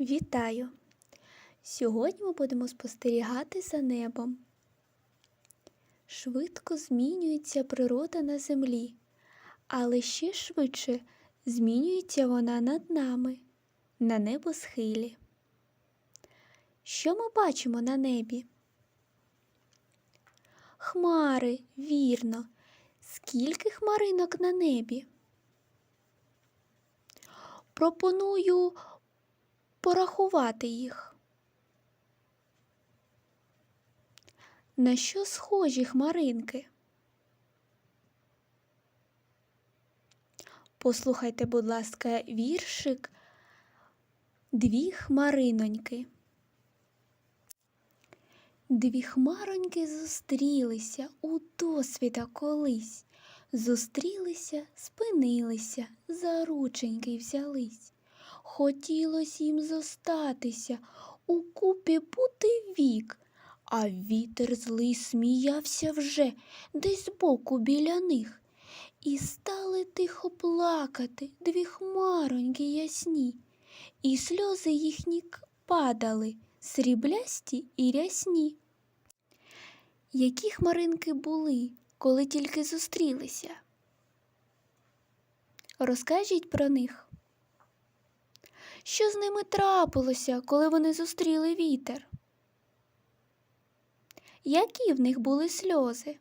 Вітаю! Сьогодні ми будемо спостерігати за небом. Швидко змінюється природа на землі, але ще швидше змінюється вона над нами, на небосхилі. Що ми бачимо на небі? Хмари, вірно. Скільки хмаринок на небі? Пропоную порахувати їх. На що схожі хмаринки? Послухайте, будь ласка, віршик Дві хмариноньки. Дві хмароньки зустрілися у досвіта колись. Зустрілися, спинилися, за рученьки взялись. Хотілось їм зостатися, у купі бути вік, а вітер злий сміявся вже десь збоку біля них. І стали тихо плакати дві хмароньки ясні, і сльози їхні падали, сріблясті і рясні. Які хмаринки були, коли тільки зустрілися? Розкажіть про них. Що з ними трапилося, коли вони зустріли вітер? Які в них були сльози?